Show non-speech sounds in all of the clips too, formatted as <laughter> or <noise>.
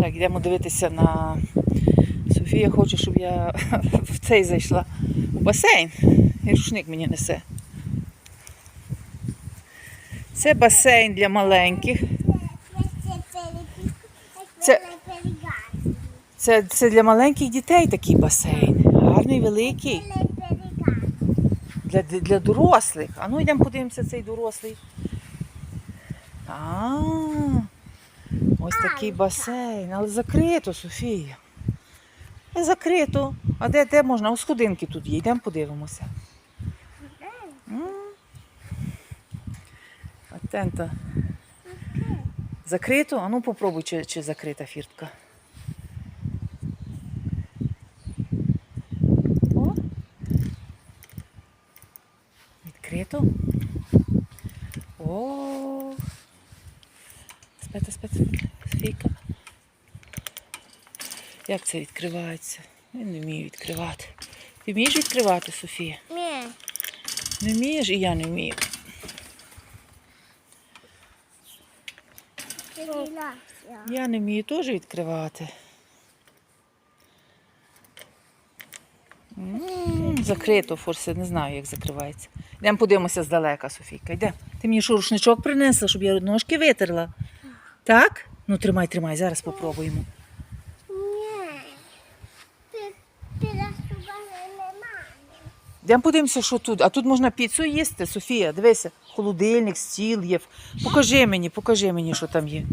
Так, йдемо дивитися на. Софія хоче, щоб я <laughs> в цей зайшла у басейн. І рушник мені несе. Це басейн для маленьких. Це- Це, це для маленьких дітей такий басейн. Гарний, великий. Для, для дорослих. А ну йдемо подивимося цей дорослий. А, ось такий басейн, але закрито, Софія. Не закрито. А де, де можна? У сходинки тут є. Йдемо подивимося. Атента. Закрито? А ну попробуй, чи, чи закрита фіртка. О. Відкрито. О. Спете, спете, Софійка. Як це відкривається? Я не вмію відкривати. Ти вмієш відкривати, Софія? Ні. Не вмієш і я не вмію. Я не вмію теж відкривати. М, Закрито форси, не знаю, як закривається. Йдемо подивимося здалека, Софійка. Йде. Ти мені що, рушничок принесла, щоб я ножки витерла? Так? Ну тримай, тримай, зараз спробуємо. Ні. Ти, ти розсували немає. Йдемо подивимося, що тут. А тут можна піцу їсти, Софія, дивися, холодильник, стіл є. Покажи мені, покажи мені, що там є.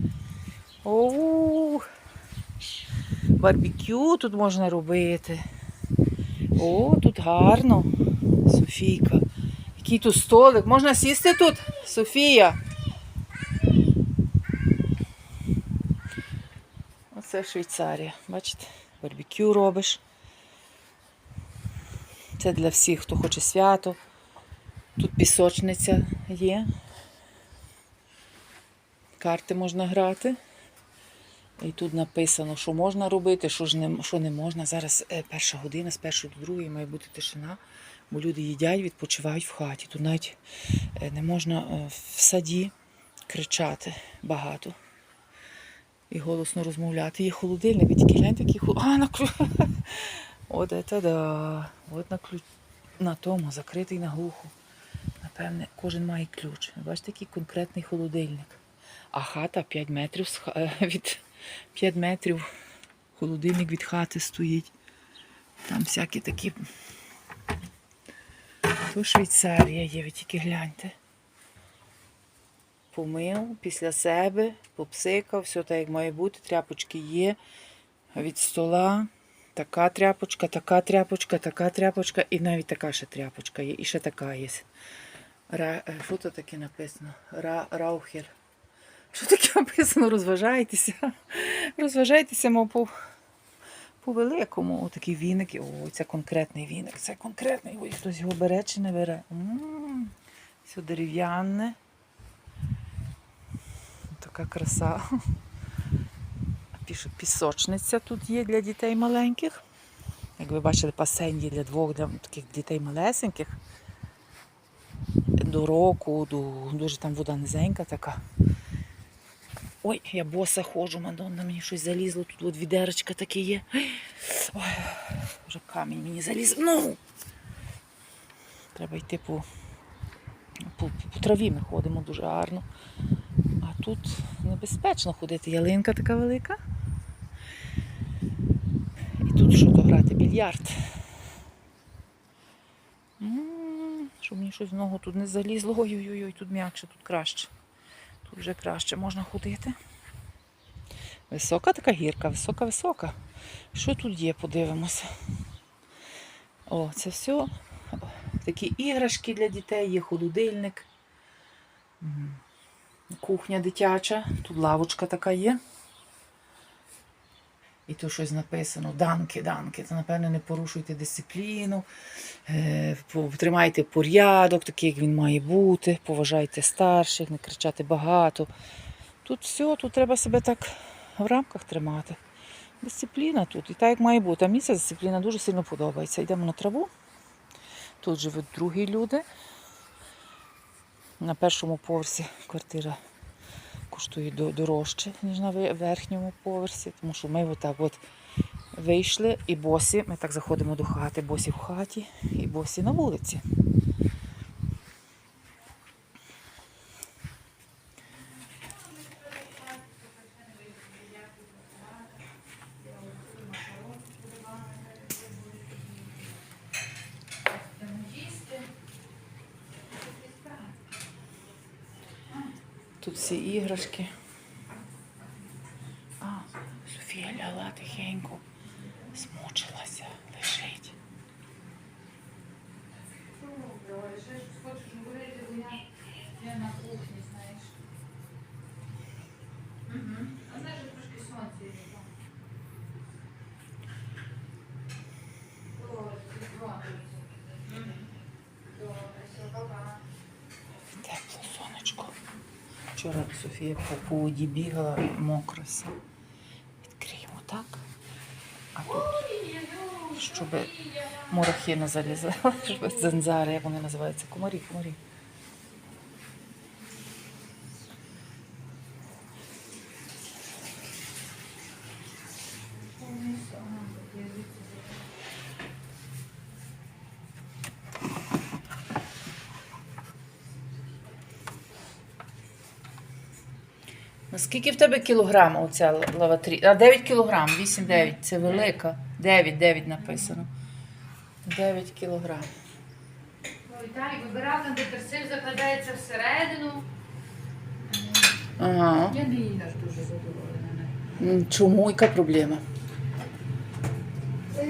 О, барбекю тут можна робити. О, тут гарно. Софійка. Який тут столик. Можна сісти тут, Софія. Оце Швейцарія. Бачите, барбекю робиш. Це для всіх, хто хоче свято. Тут пісочниця є. Карти можна грати. І тут написано, що можна робити, що ж не, що не можна. Зараз е, перша година, з першої до другої має бути тишина, бо люди їдять, відпочивають в хаті. Тут навіть е, не можна е, в саді кричати багато і голосно розмовляти. Є холодильник, ви тільки гляньте, який хол... От це да. От на ключ. На тому закритий на глуху. Напевне, кожен має ключ. Бачите, який конкретний холодильник. А хата 5 метрів е, від 5 метрів холодильник від хати стоїть. Там всякі такі. То Швейцарія є, ви тільки гляньте. Помив після себе, попсикав, все так як має бути, тряпочки є від стола. Така тряпочка, така тряпочка, така тряпочка, і навіть така ще тряпочка є, і ще така є. Ра, е, що тут таке написано? Ра, раухер. Що таке написано? Розважайтеся. Розважайтеся, мов по, по великому. О, такі віники. О, це конкретний віник. Це конкретний. Ой, хтось його бере чи не бере. Все дерев'яне. Така краса. Пісочниця тут є для дітей маленьких. Як ви бачили, басейн є для двох для таких дітей малесеньких. До року, до, дуже там вода низенька така. Ой, я боса ходжу, Мадонна, мені щось залізло, тут от відерочка таке є. Ой, вже камінь мені заліз. Ну! Треба йти по, по, по траві ми ходимо дуже гарно. А тут небезпечно ходити. Ялинка така велика. Тут що то грати більярд. М, Щоб мені щось в ногу тут не залізло. Ой-ой-ой, тут м'якше, тут краще. Тут вже краще можна ходити. Висока така гірка, висока-висока. Що тут є, подивимося. О, це все такі іграшки для дітей, є холодильник. Кухня дитяча, тут лавочка така є. І тут щось написано данки, данки. Це, напевно, не порушуйте дисципліну, е, тримайте порядок, такий, як він має бути, поважайте старших, не кричати багато. Тут все, тут треба себе так в рамках тримати. Дисципліна тут. І так як має бути. А мені ця дисципліна дуже сильно подобається. Йдемо на траву. Тут живуть другі люди. На першому поверсі квартира коштує дорожче, ніж на верхньому поверсі, тому що ми отак от вийшли і босі, ми так заходимо до хати, босі в хаті і босі на вулиці. всі іграшки. А, Софія ляла тихенько, змучилася, лежить. Я на кухні, знаєш. Угу. Вчора Софія по, поводі бігала, мокра вся. Відкриємо так. А тут, щоб мурахи не залізали, <laughs> щоб зензари, як вони називаються, комарі, комарі. Наскільки в тебе кілограм оця лаватрі? А 9 кілограм, 8-9. Це велика. 9, 9 написано. 9 кілограм. Віталій, вибирав там, де закладається всередину. Ага. Я не її аж дуже задоволена. Чому? Яка проблема? Е,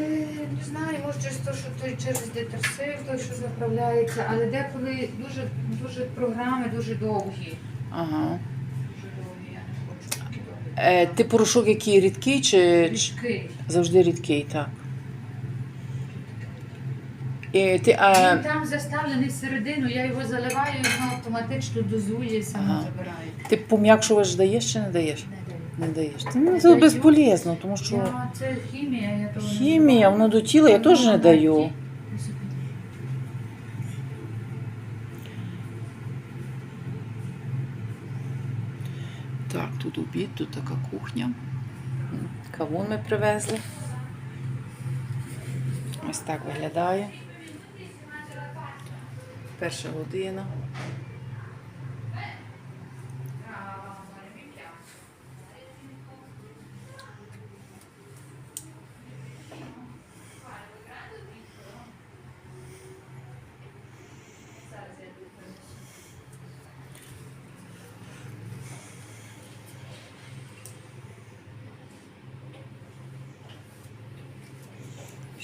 Не знаю, може через те, що той через детерсив, той, що заправляється, але деколи дуже, дуже програми дуже довгі. Ага. Дуже довгі, я не хочу такі довгі. Е, ти порошок який рідкий чи чи Річки. завжди рідкий, так. І ти, а, Він там заставлений всередину, я його заливаю, і воно автоматично дозує і само Ага. забирає. ти пом'якшувач даєш чи не даєш? Не даю. Не даєш. Ти, ну, Не це даю. безполезно, тому що Я, це хімія, я того не хімія, знаю. воно до тіла я теж не даю. Ті- Так, тут обід, тут така кухня. Кавун ми привезли. Ось так виглядає. Перша година.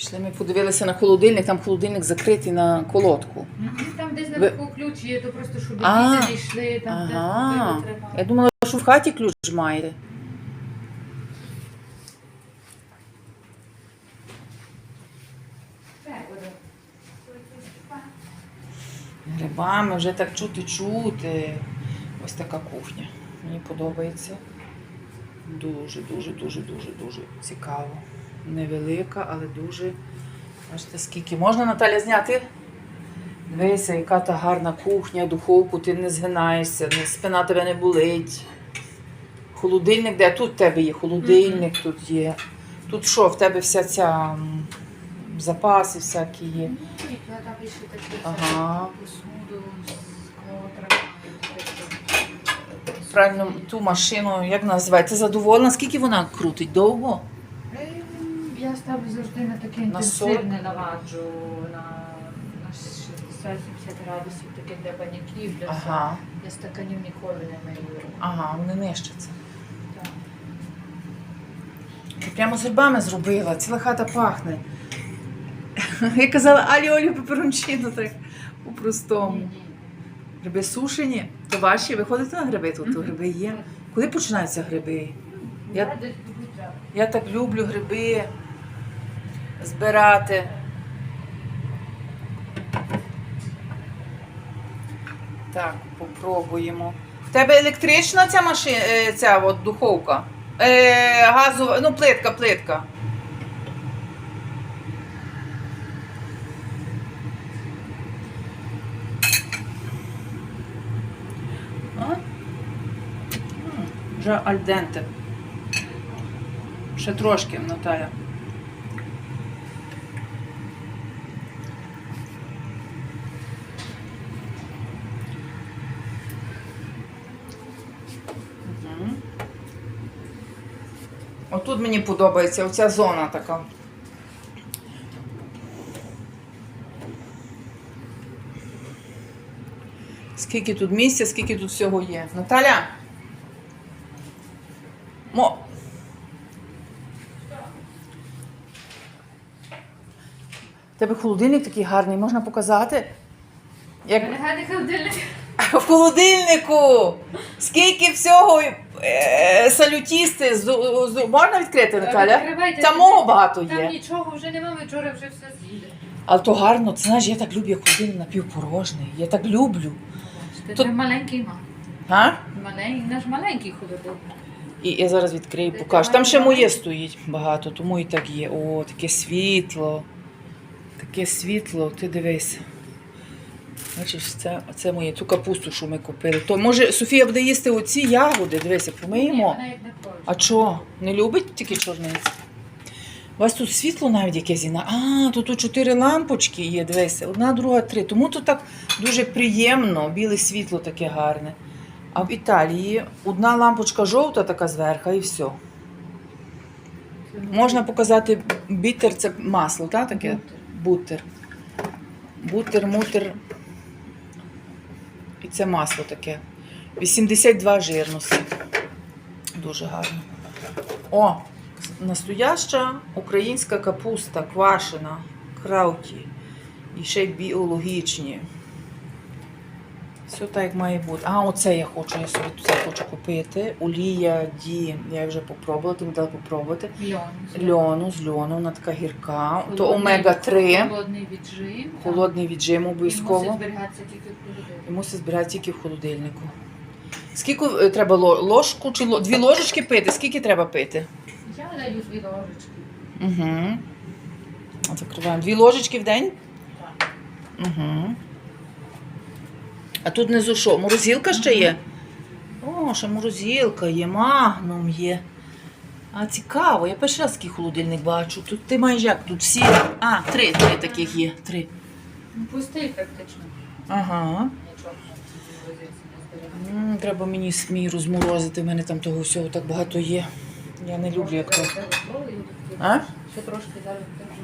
Пішли ми подивилися на холодильник, там холодильник закритий на колодку. Там десь Ви- наверху ключ є, то просто щоб А, діти не йшли, там де Ага. треба. Я думала, що в хаті ключ маєте. Так. Грибами вже так чути чути. Ось така кухня. Мені подобається. Дуже, дуже, дуже, дуже, дуже цікаво. Невелика, але дуже. Бачите, скільки можна Наталя зняти? Дивися, яка та гарна кухня, духовку, ти не згинаєшся, спина тебе не болить. Холодильник, де тут в тебе є? Холодильник тут є. Тут що, в тебе вся ця запаси всякі є. Ага. Правильно, ту машину, як називається, задоволена? Скільки вона крутить? Довго? Я ставлю завжди на таке На інтенсивне lavаggio, на, на 60-70 градусів, таке для баняків, для, Ага, для стаканів ніколи не мию. ага, вони нищаться. Так. Ти прямо з грибами зробила, ціла хата пахне. Я казала, алі Олі пеперончино так по-простому. Ні-ні. Гриби сушені, то ваші, ви ходите на гриби, тут то гриби є. Коли починаються гриби? Я- Я десь. Я так люблю гриби збирати. Так, попробуємо. В тебе електрична ця машина, ця от духовка? Е, газова, ну плитка, плитка. Вже альденте. Ще трошки, Наталя. Отут мені подобається оця зона така. Скільки тут місця, скільки тут всього є. Наталя? Мо. У тебе холодильник такий гарний, можна показати? Як Гарний холодильник. <laughs> в холодильнику! Скільки всього е, салютісти з, з- можна відкрити, Наталя? Відкривайте. Там мого багато є. Там нічого вже нема, ми вчора вже все з'їли. Але то гарно, ти знаєш, я так люблю, як холодильник напівпорожний. Я так люблю. Ти Тут- маленький ма. А? Маленький, наш маленький холодильник. І я зараз відкрию, покажу. Там ще моє стоїть багато, тому і так є. О, таке світло. Таке світло, ти дивись. Бачиш, це, це моє, ту капусту, що ми купили. То може Софія буде їсти оці ягоди, дивися, помиємо. А чого? Не любить тільки чорниці? У вас тут світло навіть якесь є. А, то тут чотири лампочки є, дивися, одна, друга, три. Тому тут так дуже приємно, біле світло таке гарне. А в Італії одна лампочка жовта така зверху і все. Можна показати бітер, це масло, так, таке? Бутер. Бутер, мутер. Це масло таке. 82 жирності. Дуже гарно. О, настояща українська капуста, квашена, крауті. І ще й біологічні. Все так, як має бути. А, оце я хочу, я собі це хочу купити. Олія Ді. Я вже попробувала, ти дала попробувати. Льон. Льону з льону, вона така гірка. То омега-3. Холодний віджим. Холодний віджим І мусить зберігатися тільки в холодильнику. І мусить збирати тільки в холодильнику. Скільки е, треба ложку чи дві ложечки пити? Скільки треба пити? Я даю дві ложечки. Угу. Закриваємо. Дві ложечки в день? Так. Угу. А тут внизу що? Морозилка ще є? О, ще морозилка є, магнум є. А цікаво, я перший раз такий холодильник бачу. Тут ти маєш як? Тут всі. А, три, три таких є. Три. Ну, Пустий практично. Ага. Нічого. М, Треба мені с- мій розморозити, в мене там того всього так багато є. Я не люблю, як то. А? Ще трошки зараз держу.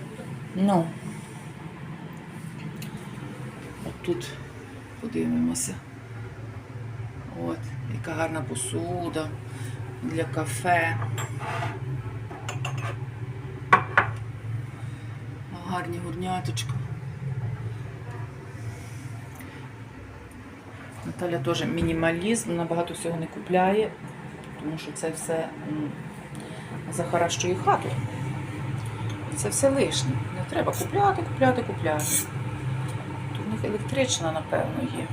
Ну. От тут подивимося. От, яка гарна посуда для кафе. Гарні горняточка. Наталя теж мінімалізм, вона багато всього не купляє, тому що це все захаращує хату. Це все лишнє. Не треба купляти, купляти, купляти. Електрична, напевно, є.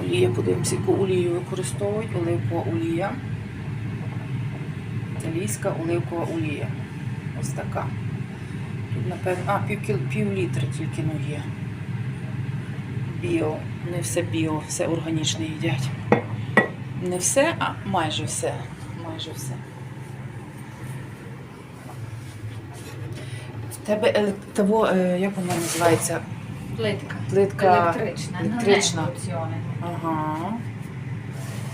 Олія, подивимося, яку олію використовують. Оливкова олія. Італійська оливкова олія. Ось така. Тут, напевно, а, пів, пів літра тільки ну, є. Біо. Не все біо, все органічне їдять. Не все, а майже все. Майже все. Тебе елек- того, е, як вона називається? Плитка. Плитка Електрична. електрична. Ну, індукціонна. Ага.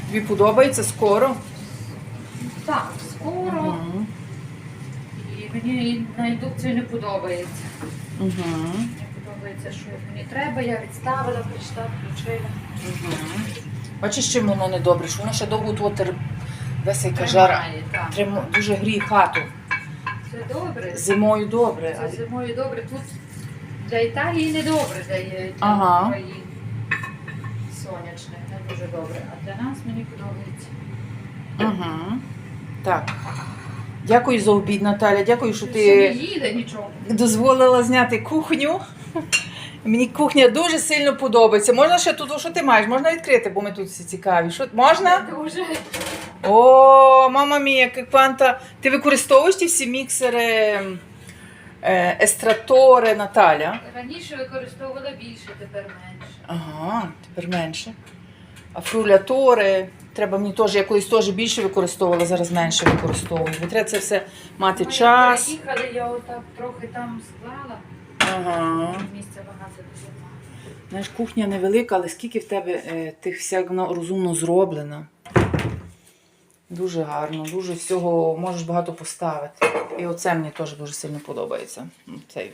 Тобі подобається скоро? Так, скоро. Угу. І мені на індукцію не подобається. Угу. Мені подобається, що мені треба, я відставила, прийшла, включила. Бачиш, чим воно не добре, що воно ще довго тут тер... весь жара. Тримає, так. Трим... Дуже гріє хату. Це добре. Зимою добре. Це зимою добре. Тут для Італії не добре, для, для Ага. сонячне, не дуже добре. А для нас мені подобається. Угу. Так. Дякую за обід, Наталя. Дякую, що ти. не їде нічого. дозволила зняти кухню. Мені кухня дуже сильно подобається. Можна ще тут, що ти маєш? Можна відкрити, бо ми тут всі цікаві. Що можна? Дуже. О, мама мія, кванта. Ти використовуєш ті всі міксери е, естратори, Наталя? Раніше використовувала більше, тепер менше. Ага, тепер менше. А фрулятори. Треба мені теж, я колись теж більше використовувала, зараз менше використовую. Бо треба це все мати час. Приїхали, я отак трохи там склала. Ага. Місця багато дуже мало. Знаєш, кухня невелика, але скільки в тебе е, тих всяк розумно зроблено. Дуже гарно, дуже всього можеш багато поставити. І оце мені теж дуже сильно подобається. Це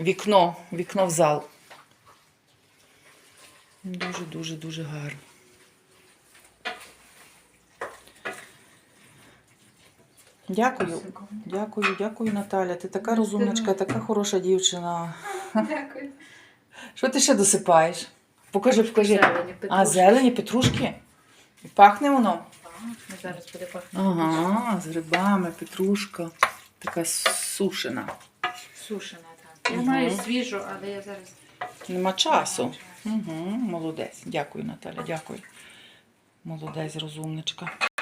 вікно, вікно в зал. Дуже, дуже, дуже гарно. Дякую. Дякую, дякую, Наталя. Ти така розумничка, така хороша дівчина. Дякую. Що ти ще досипаєш? Покажи, покажи. Зелені, петрушки. А, зелені петрушки? І пахне воно? Зараз буде пахнути. Ага, з грибами, петрушка. Така сушена. Сушена, так. Я Мгм. маю свіжу, але я зараз. Нема часу. Угу, молодець. Дякую, Наталя, дякую. Молодець, розумничка.